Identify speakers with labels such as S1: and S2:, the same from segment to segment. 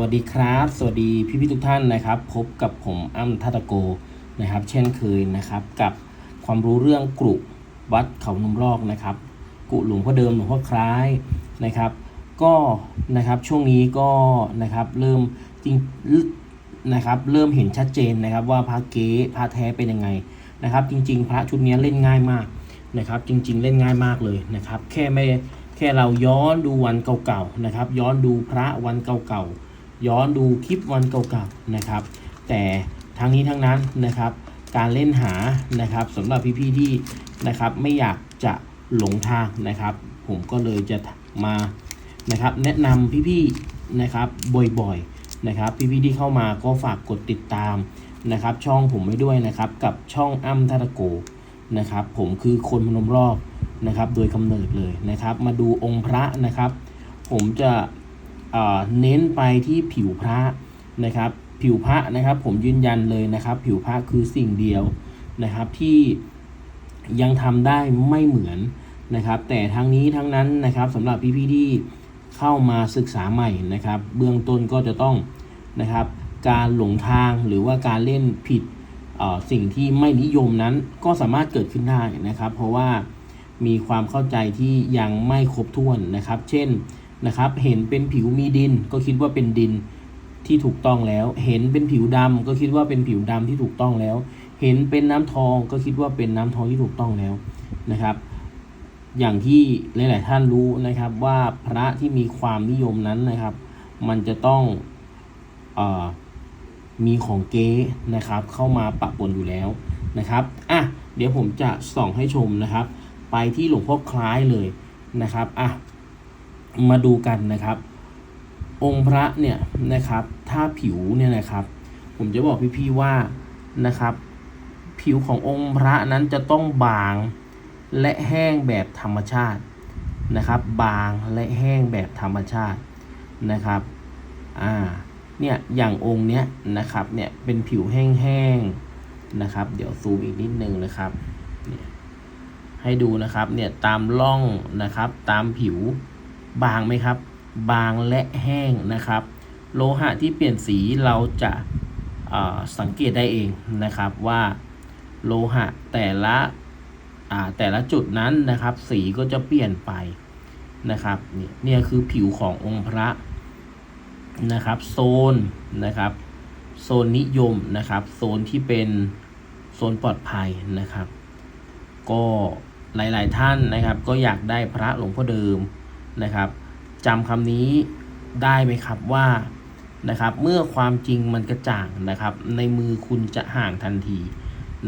S1: สวัสดีครับ สวัสดีพี่พี่ทุกท่านนะครับ พบกับผมอ้ำทัตโกนะครับ เช่นเคยนะครับ กับความรู้เรื่องกรุวัดเขานมรอกนะครับ กุหลวงพ่อเดิมหลวงพ่อคล้ายนะครับ ก็นะครับช่วงนี้ก็นะครับเริ่มจริงนะครับเริ่มเห็นชัดเจนนะครับว่าพระเก๊พระแท้เป็นยังไงนะครับ จริง ๆ พระชุดนี้เล่นง่ายมากนะครับ จริง ๆ เล่นง่ายมากเลยนะครับ แค่ไม่แค่เราย้อนดูวันเก่าๆนะครับ ย้อนดูพระวันเก่าๆ ย้อนดูคลิปวันเก่าๆนะครับ แต่ทั้งนี้ทั้งนั้นนะครับ การเล่นหานะครับสำหรับพี่ๆที่นะครับไม่อยากจะหลงทางนะครับ ผมก็เลยจะมานะครับ แนะนำพี่ๆนะครับบ่อยๆนะครับ พี่ๆที่เข้ามาก็ฝากกดติดตามนะครับ ช่องผมไว้ด้วยนะครับกับช่องอ้ำทัตะโกนะครับ ผมคือคนพนมรอบนะครับ โดยกำเนิดเลยนะครับ มาดูองค์พระนะครับ ผมจะ เน้นไปที่ผิวพระนะครับ ผิวพระนะครับผมยืนยันเลยนะครับ ผิวพระคือสิ่งเดียวนะครับที่ยังทำได้ไม่เหมือนนะครับ แต่ทั้งนี้ทั้งนั้นนะครับสำหรับพี่ๆที่เข้ามาศึกษาใหม่นะครับ เบื้องต้นก็จะต้องนะครับ การหลงทางหรือว่าการเล่นผิดสิ่งที่ไม่นิยมนั้นก็สามารถเกิดขึ้นได้นะครับ เพราะว่ามีความเข้าใจที่ยังไม่ครบถ้วนนะครับ เช่น นะครับ เห็นเป็นผิวมีดิน ก็คิดว่าเป็นดินที่ถูกต้องแล้ว เห็นเป็นผิวดำก็คิดว่าเป็นผิวดำที่ถูกต้องแล้ว เห็นเป็นน้ำทองก็คิดว่าเป็นน้ำทองที่ถูกต้องแล้วนะครับ อย่างที่หลาย ๆ ท่านรู้นะครับว่าพระที่มีความนิยมนั้นนะครับ มันจะต้องอมีของเก๊นะครับ เข้ามาปะปนอยู่แล้วนะครับอะเดี๋ยวผมจะส่องให้ชมนะครับ ไปที่หลวงพ่อคล้ายเลยนะครับอะ มาดูกันนะครับ องค์พระเนี่ยนะครับ ถ้าผิวเนี่ยนะครับ ผมจะบอกพี่ๆว่านะครับ ผิวขององค์พระนั้นจะต้องบางและแห้งแบบธรรมชาตินะครับ บางและแห้งแบบธรรมชาตินะครับอ่าเนี่ยอย่างองค์เนี้ยนะครับเนี่ยเป็นผิวแห้งๆนะครับ เดี๋ยวซูมอีกนิดนึงนะครับเนี่ยให้ดูนะครับเนี่ยตามร่องนะครับตามผิว บางไหมครับ บางและแห้งนะครับ โลหะที่เปลี่ยนสีเราจะสังเกตได้เองนะครับว่าโลหะแต่ละแต่ละจุดนั้นนะครับ สีก็จะเปลี่ยนไปนะครับเนี่ยเนี่ยคือผิวขององค์พระนะครับโซนนะครับโซนนิยมนะครับ โซนที่เป็นโซนปลอดภัยนะครับ ก็หลาย ๆ ท่านนะครับ ก็อยากได้พระหลวงพ่อเดิม นะครับจำคำนี้ได้ไหมครับว่านะครับเมื่อความจริงมันกระจ่างนะครับ ในมือคุณจะห่างทันที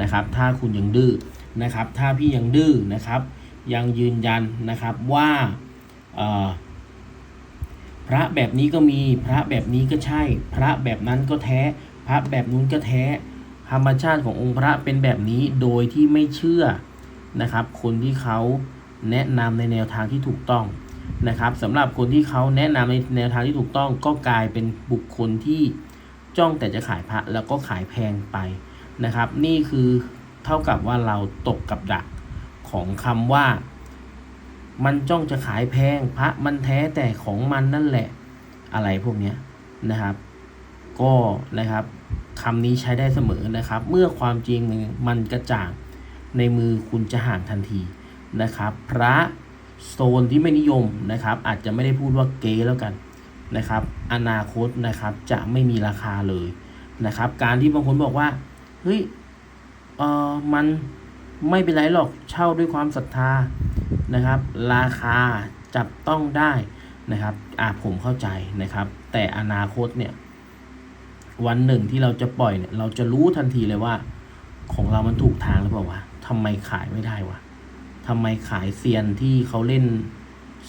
S1: นะครับ ถ้าคุณยังดื้อนะครับ ถ้าพี่ยังดื้อนะครับ ยังยืนยันนะครับว่าพระแบบนี้ก็มีพระแบบนี้ก็ใช่ พระแบบนั้นก็แท้ พระแบบนู้นก็แท้ธรรมชาติขององค์พระเป็นแบบนี้โดยที่ไม่เชื่อนะครับ คนที่เขาแนะนำในแนวทางที่ถูกต้อง นะครับสำหรับคนที่เขาแนะนำในแนวทางที่ถูกต้องก็กลายเป็นบุคคลที่จ้องแต่จะขายพระแล้วก็ขายแพงไปนะครับ นี่คือเท่ากับว่าเราตกกับดักของคำว่า มันจ้องจะขายแพงพระมันแท้แต่ของมันนั่นแหละอะไรพวกนี้นะครับ ก็นะครับคำนี้ใช้ได้เสมอนะครับ เมื่อความจริงมันกระจ่างในมือคุณจะห่างทันทีนะครับ พระ โซนที่ไม่นิยมนะครับ อาจจะไม่ได้พูดว่าเก๊แล้วกันนะครับ อนาคตนะครับจะไม่มีราคาเลยนะครับ การที่บางคนบอกว่าเฮ้ยเออมันไม่เป็นไรหรอกเช่าด้วยความศรัทธานะครับ ราคาจับต้องได้นะครับอ่าผมเข้าใจนะครับ แต่อนาคตเนี่ยวันหนึ่งที่เราจะปล่อยเนี่ยเราจะรู้ทันทีเลยว่า ของเรามันถูกทางหรือเปล่าวะทำไมขายไม่ได้วะ ทำไมขายเซียนที่เขาเล่น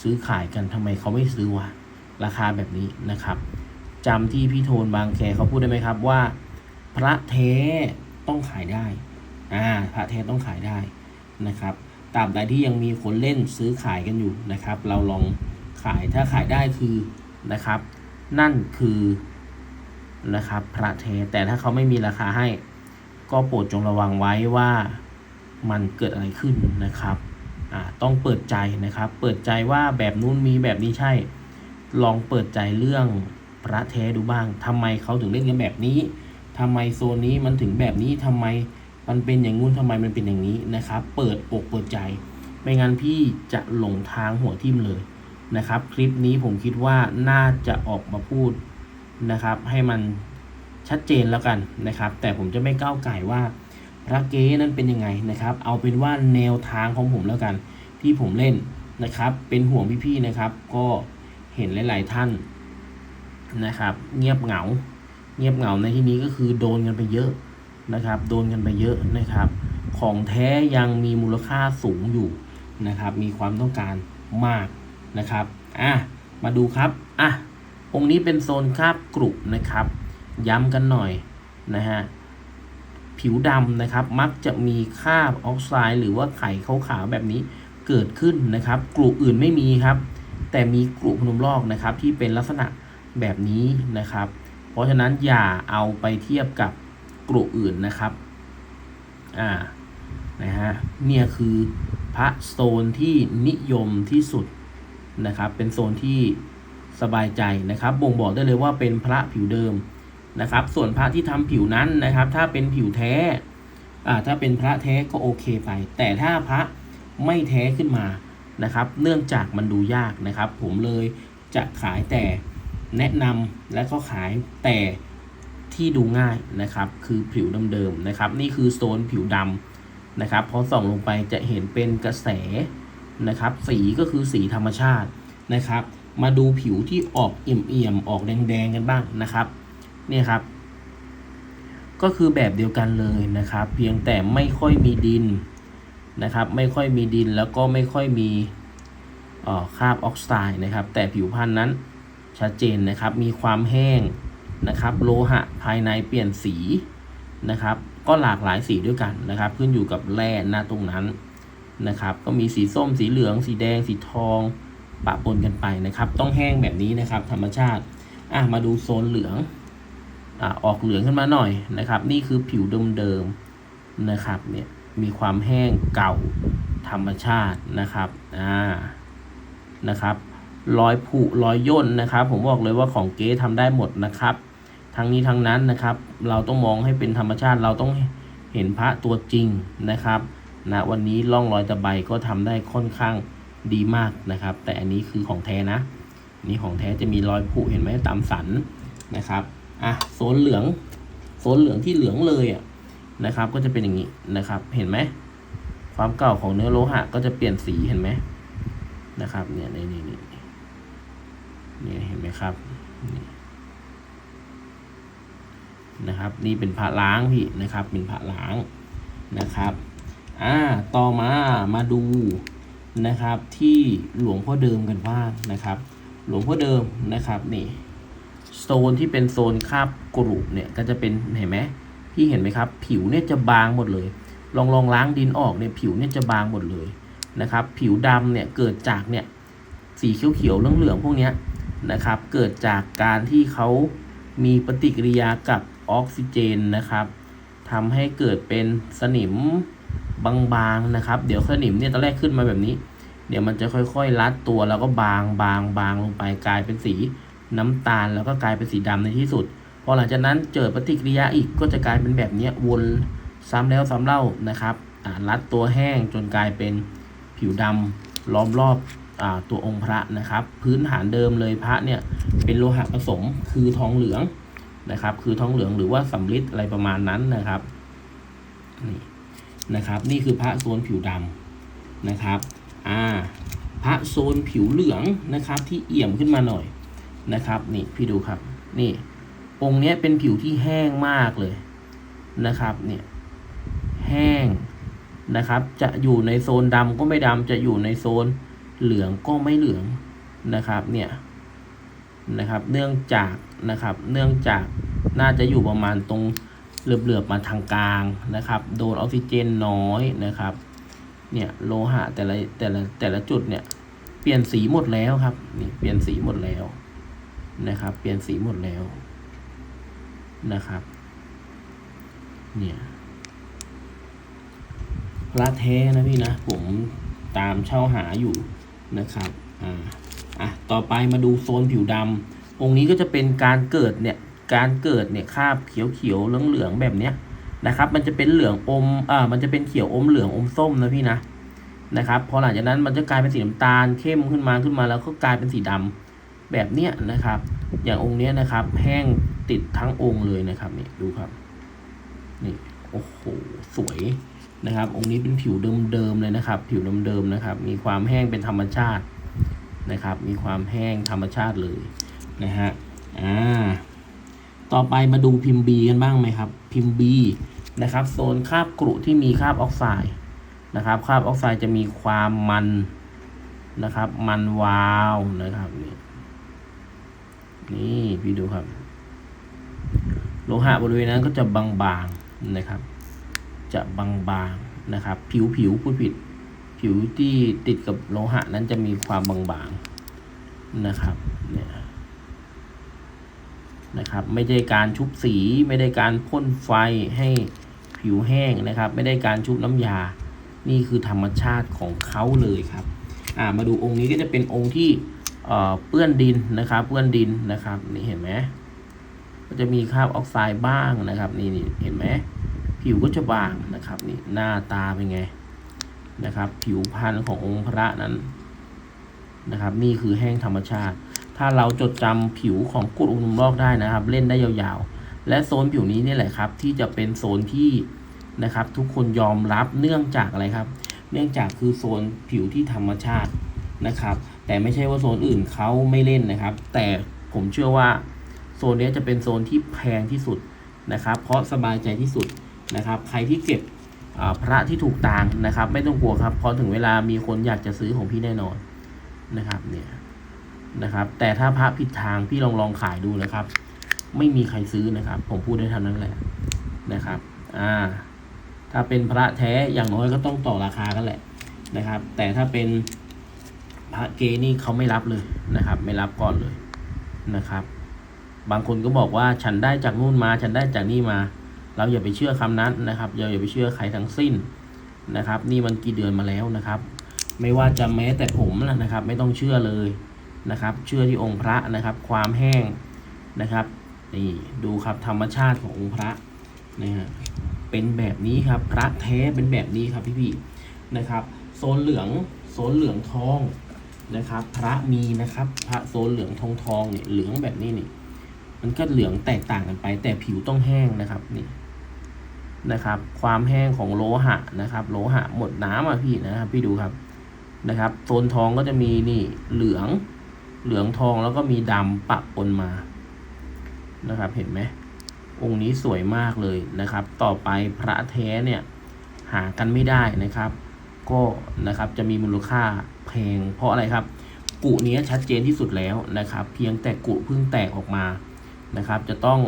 S1: ซื้อขายกันทำไมเขาไม่ซื้อวะราคาแบบนี้นะครับจำที่พี่โทนบางแคเขาพูดได้ไหมครับว่า พระเทต้องขายได้อ่าพระเทต้องขายได้นะครับตราบใดที่ยังมีคนเล่นซื้อขายกันอยู่นะครับ เราลองขายถ้าขายได้คือนะครับ นั่นคือนะครับพระเทแต่ถ้าเขาไม่มีราคาให้ ก็โปรดจงระวังไว้ว่า มันเกิดอะไรขึ้นนะครับอ่าต้องเปิดใจนะครับ เปิดใจว่าแบบนู้นมีแบบนี้ใช่ ลองเปิดใจเรื่องพระแท้ดูบ้างทำไมเขาถึงเล่นกันแบบนี้ทำไมโซนนี้มันถึงแบบนี้ทำไมมันเป็นอย่างงู้นทำไมมันเป็นอย่างนี้นะครับ เปิดอกเปิดใจ ไม่งั้นพี่จะหลงทางหัวทิ่มเลยนะครับ คลิปนี้ผมคิดว่าน่าจะออกมาพูดนะครับ ให้มันชัดเจนแล้วกันนะครับ แต่ผมจะไม่ก้าวไก่ว่า ระเก๊นั้นเป็นยังไงนะครับ เอาเป็นว่าแนวทางของผมแล้วกัน ที่ผมเล่นนะครับ เป็นห่วงพี่ๆนะครับ ก็เห็นหลายๆท่านนะครับ เงียบเหงา เงียบเหงาในที่นี้ก็คือโดนกันไปเยอะนะครับ โดนกันไปเยอะนะครับ ของแท้ยังมีมูลค่าสูงอยู่นะครับ มีความต้องการมากนะครับอะมาดูครับอะองค์นี้เป็นโซนคาบกรุบนะครับ ย้ำกันหน่อยนะฮะ ผิวดำนะครับ มักจะมีคราบออกไซด์หรือว่าไข่ขาวๆแบบนี้เกิดขึ้นนะครับ กลุ่อื่นไม่มีครับ แต่มีกลุ่พนมลอกนะครับที่เป็นลักษณะแบบนี้นะครับ เพราะฉะนั้นอย่าเอาไปเทียบกับกลุ่อื่นนะครับอ่านะฮะเนี่ยคือพระโซนที่นิยมที่สุดนะครับ เป็นโซนที่สบายใจนะครับ บ่งบอกได้เลยว่าเป็นพระผิวเดิม นะครับ ส่วนพระที่ทำผิวนั้นนะครับ ถ้าเป็นผิวแท้อ่าถ้าเป็นพระแท้ก็โอเคไป แต่ถ้าพระไม่แท้ขึ้นมานะครับ เนื่องจากมันดูยากนะครับ ผมเลยจะขายแต่แนะนำและก็ขายแต่ที่ดูง่ายนะครับ คือผิวเดิมๆนะครับ นี่คือโซนผิวดำนะครับพอส่องลงไปจะเห็นเป็นกระแสนะครับ สีก็คือสีธรรมชาตินะครับ มาดูผิวที่ออกเอี่ยมๆออกแดงๆกันบ้างนะครับ เนี่ยครับ ก็คือแบบเดียวกันเลยนะครับ เพียงแต่ไม่ค่อยมีดินนะครับ ไม่ค่อยมีดินแล้วก็ไม่ค่อยมีออคราบออกไซด์นะครับ แต่ผิวพรรณนั้นชัดเจนนะครับ มีความแห้งนะครับ โลหะภายในเปลี่ยนสีนะครับ ก็หลากหลายสีด้วยกันนะครับ ขึ้นอยู่กับแร่หน้าตรงนั้นนะครับ ก็มีสีส้ม สีเหลือง สีแดง สีทองปะปนกันไปนะครับ ต้องแห้งแบบนี้นะครับ ธรรมชาติ อะ มาดูโซนเหลือง ออกเหลืองขึ้นมาหน่อยนะครับ นี่คือผิวเดิมๆนะครับเนี่ยมีความแห้งเก่าธรรมชาตินะครับอ่านะครับรอยผุรอยย่นนะครับ ผมบอกเลยว่าของเก๊ทำได้หมดนะครับ ทั้งนี้ทั้งนั้นนะครับ เราต้องมองให้เป็นธรรมชาติเราต้องเห็นพระตัวจริงนะครับนะวันนี้ร่องรอยตะไบก็ทำได้ค่อนข้างดีมากนะครับ แต่อันนี้คือของแท้นะ นี่ของแท้จะมีรอยผุเห็นไหมตามสันนะครับ อะโซนเหลืองโซนเหลืองที่เหลืองเลยอะนะครับ ก็จะเป็นอย่างนี้นะครับ เห็นไหมความเก่าของเนื้อโลหะก็จะเปลี่ยนสีเห็นไหมนะครับ เนี่ยนี่นี่นี่นี่เห็นไหมครับนี่นะครับ นี่เป็นพระล้างพี่นะครับ เป็นพระล้างนะครับอ่าต่อมามาดูนะครับที่หลวงพ่อเดิมกันบ้างนะครับ หลวงพ่อเดิมนะครับนี่ โซนที่เป็นโซนคาบกรุเนี่ยก็จะเป็นเห็นไหมพี่เห็นไหมครับ ผิวเนี่ยจะบางหมดเลย ลองลองล้างดินออกเนี่ยผิวเนี่ยจะบางหมดเลยนะครับ ผิวดำเนี่ยเกิดจากเนี่ยสีเขียวๆเหลืองๆพวกนี้นะครับ เกิดจากการที่เขามีปฏิกิริยากับออกซิเจนนะครับทำให้เกิดเป็นสนิมบางๆนะครับ เดี๋ยวสนิมเนี่ยตอนแรกขึ้นมาแบบนี้ เดี๋ยวมันจะค่อยๆ รัดตัวแล้วก็บางบางบางลงไปกลายเป็นสี น้ำตาลแล้วก็กลายเป็นสีดำในที่สุด พอหลังจากนั้นเจอปฏิกิริยาอีกก็จะกลายเป็นแบบนี้วนซ้ำแล้วซ้ำเล่านะครับรัดตัวแห้งจนกลายเป็นผิวดำล้อมรอบอตัวองค์พระนะครับ พื้นฐานเดิมเลยพระเนี่ยเป็นโลหะผสมคือทองเหลืองนะครับ คือทองเหลืองหรือว่าสำริดอะไรประมาณนั้นนะครับนี่นะครับ นี่คือพระโซนผิวดำนะครับอ่าพระโซนผิวเหลืองนะครับ ที่เอี่ยมขึ้นมาหน่อย นะครับ นี่พี่ดูครับ นี่องค์นี้เป็นผิวที่แห้งมากเลยนะครับ เนี่ย แห้งนะครับ จะอยู่ในโซนดำก็ไม่ดำจะอยู่ในโซนเหลืองก็ไม่เหลืองนะครับ เนี่ยนะครับ เนื่องจากนะครับ เนื่องจากน่าจะอยู่ประมาณตรงเหลือบๆมาทางกลางนะครับ โดนออกซิเจนน้อยนะครับ เนี่ยโลหะแต่ละแต่ละแต่ละจุดเนี่ยเปลี่ยนสีหมดแล้วครับ นี่เปลี่ยนสีหมดแล้ว นะครับ เปลี่ยนสีหมดแล้วนะครับ เนี่ยพระแท้นะพี่นะ ผมตามเช่าหาอยู่นะครับ อ่า อะ ต่อไปมาดูโซนผิวดำองค์นี้ก็จะเป็นการเกิดเนี่ย การเกิดเนี่ยคาบเขียวเขียวเหลืองเหลืองๆแบบเนี้ยนะครับ มันจะเป็นเหลืองอม อ่า มันจะเป็นเขียวอมเหลืองอมส้มนะพี่นะ นะครับ พอหลังจากนั้นมันจะกลายเป็นสีน้ำตาลเข้มขึ้นมาขึ้นมาแล้วก็กลายเป็นสีดำ แบบเนี้ยนะครับ อย่างองค์เนี้ยนะครับ แห้งติดทั้งองค์เลยนะครับนี่ดูครับนี่โอ้โหสวยนะครับ องค์นี้เป็นผิวเดิมๆเลยนะครับ ผิวเดิมๆนะครับ มีความแห้งเป็นธรรมชาตินะครับ มีความแห้งธรรมชาติเลยนะฮะอ่าต่อไปมาดูพิมพ์ B กันบ้างไหมครับ พิมพ์ B นะครับ โซนคราบกรุที่มีคราบออกไซด์นะครับคราบออกไซด์จะมีความมันนะครับ มันวาวนะครับนี่ นี่พี่ดูครับ โลหะบริเวณนั้นก็จะบางๆนะครับ จะบางๆนะครับ ผิวผิวพูดผิด ผิวที่ติดกับโลหะนั้นจะมีความบางๆนะครับเนี่ยนะครับไม่ได้การชุบสีไม่ได้การพ่นไฟให้ผิวแห้งนะครับ ไม่ได้การชุบน้ำยา นี่คือธรรมชาติของเขาเลยครับ อ่ามาดูองค์นี้ก็จะเป็นองค์ที่ เปื้อนดินนะครับเปื้อนดินนะครับ นี่เห็นไหมก็จะมีคราบออกไซด์บ้างนะครับ นี่นี่เห็นไหมผิวก็จะบางนะครับ นี่หน้าตาเป็นไงนะครับ ผิวพรรณขององค์พระนั้นนะครับ นี่คือแห้งธรรมชาติ ถ้าเราจดจำผิวของกุดอุณุมลอกได้นะครับ เล่นได้ยาวๆ และโซนผิวนี้นี่แหละครับ ที่จะเป็นโซนที่นะครับ ทุกคนยอมรับเนื่องจากอะไรครับ เนื่องจากคือโซนผิวที่ธรรมชาตินะครับ แต่ไม่ใช่ว่าโซนอื่นเขาไม่เล่นนะครับ แต่ผมเชื่อว่าโซนนี้จะเป็นโซนที่แพงที่สุดนะครับ เพราะสบายใจที่สุดนะครับ ใครที่เก็บพระที่ถูกตางนะครับ ไม่ต้องกลัวครับพราะถึงเวลามีคนอยากจะซื้อของพี่แน่นอนนะครับเนี่ยนะครับ แต่ถ้าพระผิดทางพี่ลองลองขายดูนะครับ ไม่มีใครซื้อนะครับ ผมพูดได้เท่านั้นแหละนะครับอ่าถ้าเป็นพระแท้อย่างน้อยก็ต้องต่อราคากันแหละนะครับ แต่ถ้าเป็น พระเกนี่เขาไม่รับเลยนะครับ ไม่รับก่อนเลยนะครับ บางคนก็บอกว่าฉันได้จากนู่นมา ฉันได้จากนี่มา เราอย่าไปเชื่อคำนั้นนะครับอย่าอย่าไปเชื่อใครทั้งสิ้นนะครับ นี่มันกี่เดือนมาแล้วนะครับ ไม่ว่าจะแม้แต่ผมนะครับ ไม่ต้องเชื่อเลยนะครับ เชื่อที่องค์พระนะครับ ความแห้งนะครับนี่ดูครับธรรมชาติขององค์พระนะฮะเป็นแบบนี้ครับพระแท้เป็นแบบนี้ครับพี่ๆนะครับ โซนเหลืองโซนเหลืองทอง นะครับ พระมีนะครับ พระโซนเหลืองทองทองเนี่ยเหลืองแบบนี้นี่มันก็เหลืองแตกต่างกันไป แต่ผิวต้องแห้งนะครับนี่นะครับ ความแห้งของโลหะนะครับ โลหะหมดน้ำอะพี่นะครับ พี่ดูครับนะครับโซนทองก็จะมีนี่เหลืองเหลืองทองแล้วก็มีดำปะปนมานะครับ เห็นไหมองค์นี้สวยมากเลยนะครับ ต่อไปพระแท้เนี่ยหากันไม่ได้นะครับ ก็นะครับจะมีมูลค่าแพงเพราะอะไรครับ กุเนี้ยชัดเจนที่สุดแล้วนะครับ เพียงแต่กุเพิ่งแตกออกมานะครับ จะต้อง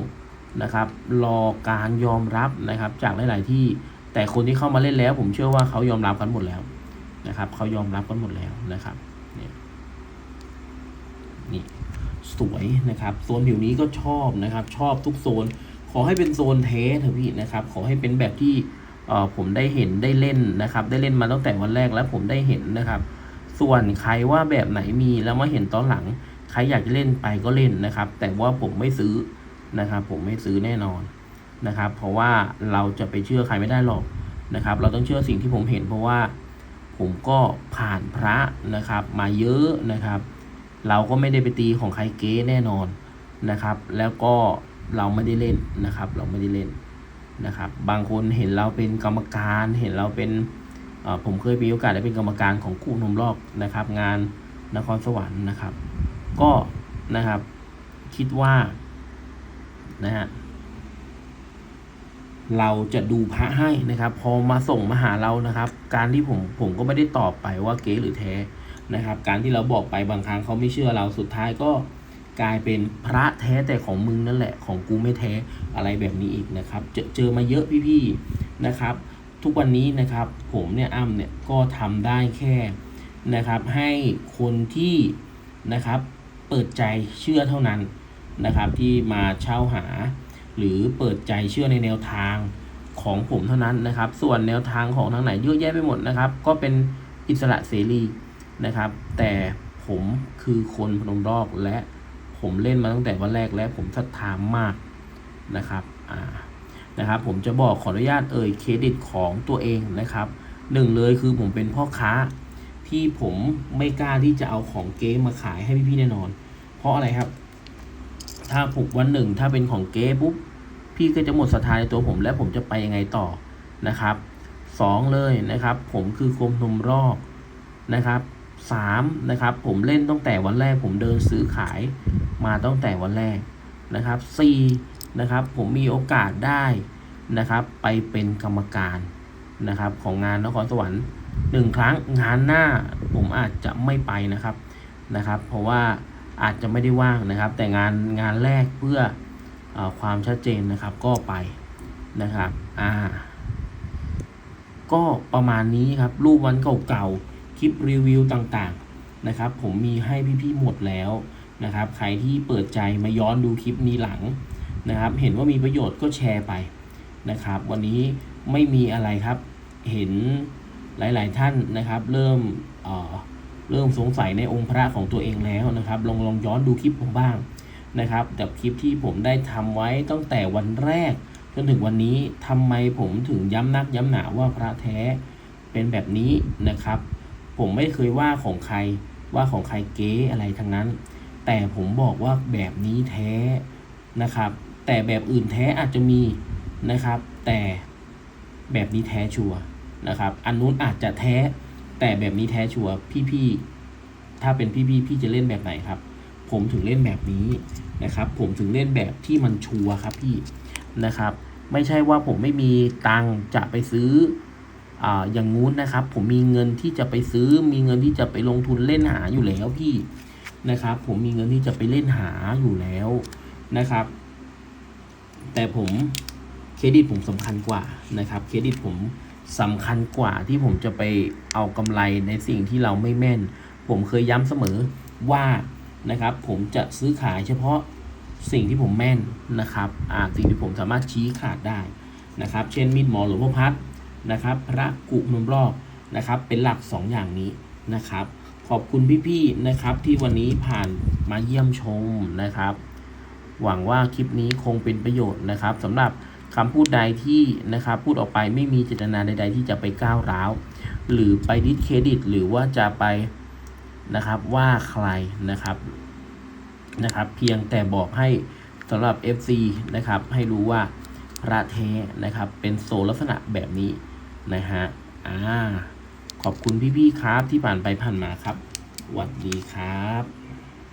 S1: นะครับรอการยอมรับนะครับ จากหลาย ๆ ที่แต่คนที่เข้ามาเล่นแล้ว ผมเชื่อว่าเขายอมรับกันหมดแล้วนะครับเขายอมรับกันหมดแล้วนะครับนี่นี่สวยนะครับโซนผิวนี้ก็ชอบนะครับ ชอบทุกโซน ขอให้เป็นโซนเทสเถอะพี่นะครับ ขอให้เป็นแบบที่ ผมได้เห็นได้เล่นนะครับ ได้เล่นมาตั้งแต่วันแรกแล้วผมได้เห็นนะครับ ส่วนใครว่าแบบไหนมีแล้วมาเห็นตอนหลัง ใครอยากจะเล่นไปก็เล่นนะครับ แต่ว่าผมไม่ซื้อนะครับ ผมไม่ซื้อแน่นอนนะครับ เพราะว่าเราจะไปเชื่อใครไม่ได้หรอกนะครับ เราต้องเชื่อสิ่งที่ผมเห็นเพราะว่าผมก็ผ่านพระนะครับ มาเยอะนะครับ เราก็ไม่ได้ไปตีของใครเก๊แน่นอนนะครับ แล้วก็เราไม่ได้เล่นนะครับ เราไม่ได้เล่น นะครับ บางคนเห็นเราเป็นกรรมการเห็นเราเป็นผมเคยมีโอกาสได้เป็นกรรมการของคู่นมรอบนะครับ งานนครสวรรค์นะครับ ก็นะครับคิดว่านะฮะเราจะดูพระให้นะครับ พอมาส่งมาหาเรานะครับ การที่ผมผมก็ไม่ได้ตอบไปว่าเก๊หรือแท้นะครับ การที่เราบอกไปบางครั้งเขาไม่เชื่อเราสุดท้ายก็ กลายเป็นพระแท้แต่ของมึงนั่นแหละของกูไม่แท้อะไรแบบนี้อีกนะครับ เจอเจอมาเยอะพี่ๆนะครับ ทุกวันนี้นะครับผมเนี่ยอ้ำเนี่ยก็ทำได้แค่นะครับ ให้คนที่นะครับเปิดใจเชื่อเท่านั้นนะครับ ที่มาเช่าหา หรือเปิดใจเชื่อในแนวทางของผมเท่านั้นนะครับ ส่วนแนวทางของทางไหนเยอะแยะไปหมดนะครับ ก็เป็นอิสระเสรีนะครับ แต่ผมคือคนพนมรอกและ ผมเล่นมาตั้งแต่วันแรกและผมศรัทธามากนะครับอ่านะครับ ผมจะบอกขออนุญาตเอ่ยเครดิตของตัวเองนะครับหนึ่งเลยคือผมเป็นพ่อค้าที่ผมไม่กล้าที่จะเอาของเก๊มาขายให้พี่ๆแน่นอน เพราะอะไรครับ ถ้าผมวันหนึ่งถ้าเป็นของเก๊ปุ๊บพี่ก็จะหมดศรัทธาในตัวผมและผมจะไปยังไงต่อนะครับสองเลยนะครับ ผมคือคมนมรอกนะครับ สามนะครับผมเล่นตั้งแต่วันแรก ผมเดินซื้อขายมาตั้งแต่วันแรกนะครับสี่นะครับผมมีโอกาสได้นะครับไปเป็นกรรมการนะครับของงานนครสวรรค์หนึ่งครั้งงานหน้าผมอาจจะไม่ไปนะครับนะครับ เพราะว่าอาจจะไม่ได้ว่างนะครับ แต่งานงานแรกเพื่อเออความชัดเจนนะครับก็ไปนะครับอ่าก็ประมาณนี้ครับรูปวันเก่าๆ คลิปรีวิวต่างๆนะครับ ผมมีให้พี่ๆหมดแล้วนะครับ ใครที่เปิดใจมาย้อนดูคลิปนี้หลังนะครับ เห็นว่ามีประโยชน์ก็แชร์ไปนะครับ วันนี้ไม่มีอะไรครับ เห็นหลายๆท่านนะครับ เริ่มเอ่อเริ่มสงสัยในองค์พระของตัวเองแล้วนะครับ ลองลองย้อนดูคลิปผมบ้างนะครับแต่คลิปที่ผมได้ทำไว้ตั้งแต่วันแรก จนถึงวันนี้ทำไมผมถึงย้ำนักย้ำหนาว่าพระแท้เป็นแบบนี้นะครับ ผมไม่เคยว่าของใครว่าของใครเก๊อะไรทั้งนั้น แต่ผมบอกว่าแบบนี้แท้นะครับ แต่แบบอื่นแท้อาจจะมีนะครับ แต่แบบนี้แท้ชัวร์นะครับ อันนู้นอาจจะแท้แต่แบบนี้แท้ชัวร์พี่ๆถ้าเป็นพี่ๆพี่จะเล่นแบบไหนครับ ผมถึงเล่นแบบนี้นะครับ ผมถึงเล่นแบบที่มันชัวร์ครับพี่นะครับ ไม่ใช่ว่าผมไม่มีตังจะไปซื้อ อาอย่างงู้นนะครับ ผมมีเงินที่จะไปซื้อ มีเงินที่จะไปลงทุนเล่นหาอยู่แล้วพี่นะครับ ผมมีเงินที่จะไปเล่นหาอยู่แล้วนะครับ แต่ผมเครดิตผมสำคัญกว่านะครับ เครดิตผมสำคัญกว่าที่ผมจะไปเอากำไรในสิ่งที่เราไม่แม่น ผมเคยย้ำเสมอว่านะครับ ผมจะซื้อขายเฉพาะสิ่งที่ผมแม่นนะครับ อ่า สิ่งที่ผมสามารถชี้ขาดได้นะครับ เช่นมีดหมอหลวงพ่อพัด นะครับ พระกุนมรอบนะครับ เป็นหลัก 2 อย่างนี้นะครับ ขอบคุณพี่ๆนะครับที่วันนี้ผ่านมาเยี่ยมชมนะครับ หวังว่าคลิปนี้คงเป็นประโยชน์นะครับสำหรับคำพูดใดที่นะครับพูดออกไปไม่มีเจตนาใด ๆ ที่จะไปก้าวร้าว หรือไปดิสเครดิต หรือว่าจะไปนะครับว่าใครนะครับนะครับ เพียงแต่บอกให้สำหรับ FC นะครับให้รู้ว่าพระแท้นะครับเป็นโซลักษณะแบบนี้ นะฮะ อ่า ขอบคุณพี่ๆครับที่ผ่านไปผ่านมาครับสวัสดีครับ